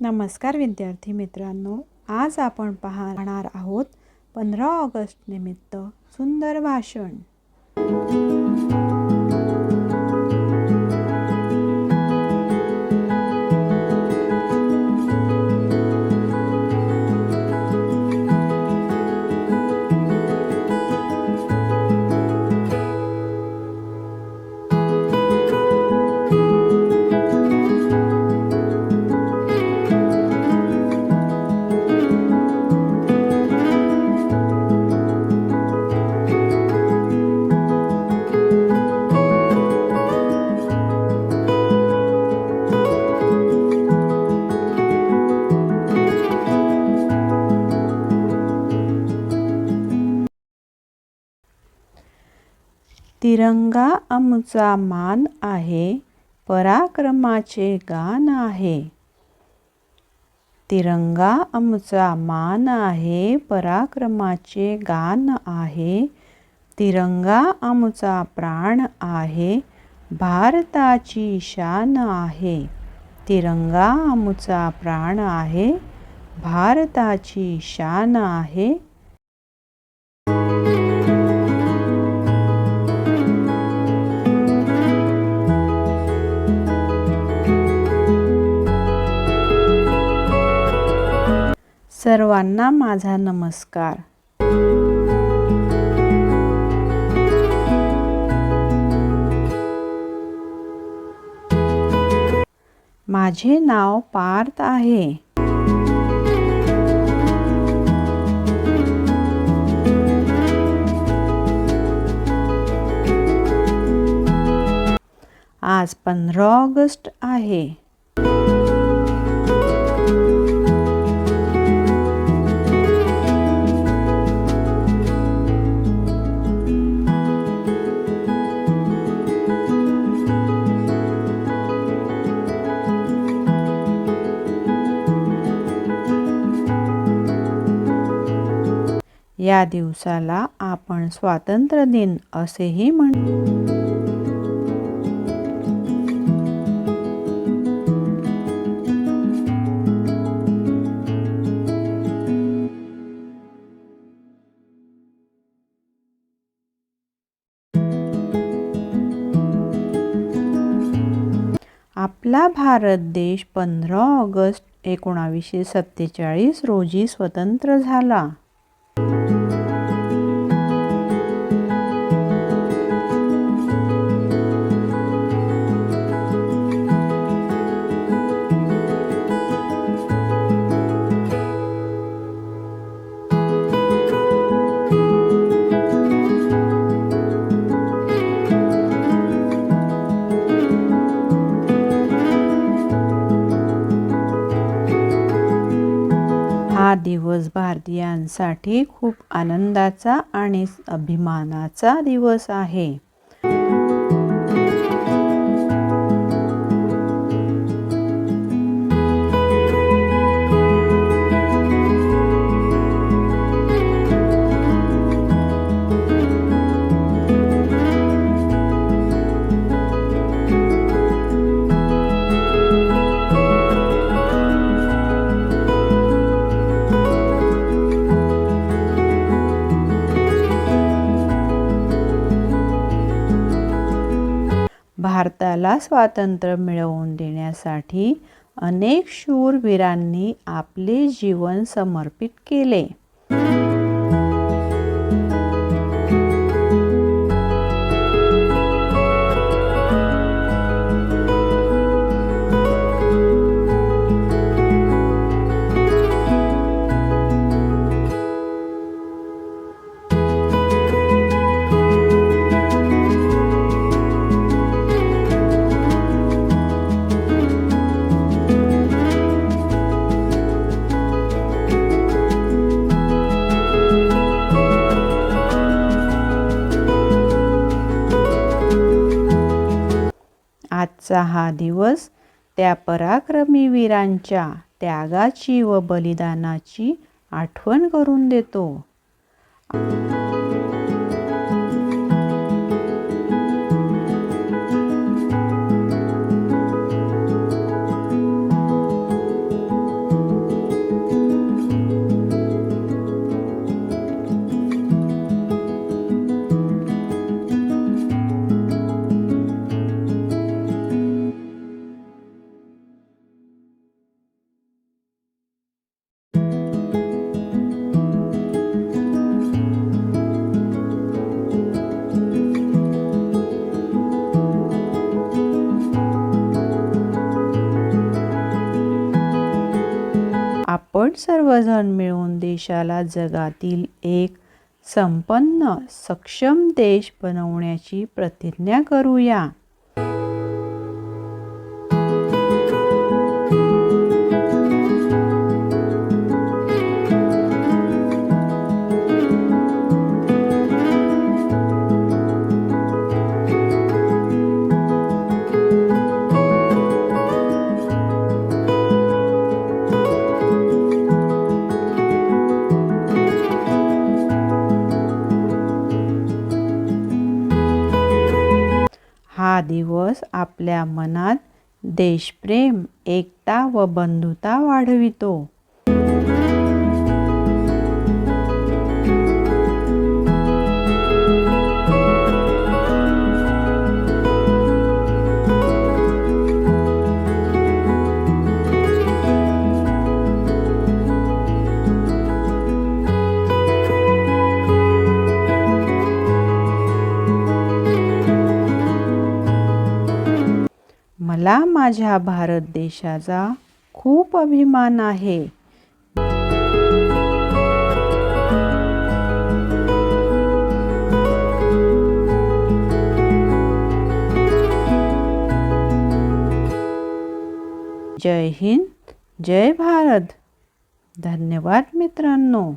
नमस्कार विद्यार्थी मित्रांनो आज आपण पाहणार आहोत पंधरा ऑगस्ट निमित्त सुंदर भाषण. तिरंगा आमचा मान आहे पराक्रमाचे गान आहे. तिरंगा आमचा मान आहे पराक्रमाचे गान आहे. तिरंगा आमचा प्राण आहे भारताची शान आहे. तिरंगा आमचा प्राण आहे भारताची शान आहे. सर्वांना माझा नमस्कार. माझे नाव पार्थ आहे. आज पंधरा ऑगस्ट आहे. या दिवसाला आपण स्वातंत्र्य दिन असेही म्हण आपला भारत देश पंधरा ऑगस्ट एकोणावीसशे सत्तेचाळीस रोजी स्वतंत्र झाला. हा भारतीयांसाठी खूप आनंदाचा आणि अभिमानाचा दिवस आहे. भारताला स्वातंत्र्य मिळवून देण्यासाठी अनेक शूरवीरांनी आपले जीवन समर्पित केले. आजचा हा दिवस त्या पराक्रमी वीरांच्या त्यागाची व बलिदानाची आठवण करून देतो. आपण सर्वजण मिळून देशाला जगातील एक संपन्न सक्षम देश बनवण्याची प्रतिज्ञा करूया. आपल्या मनात देशप्रेम एकता व बंधुता वाढवितो. मला माझ्या भारत देशाचा खूप अभिमान आहे. जय हिंद जय भारत. धन्यवाद मित्रांनो.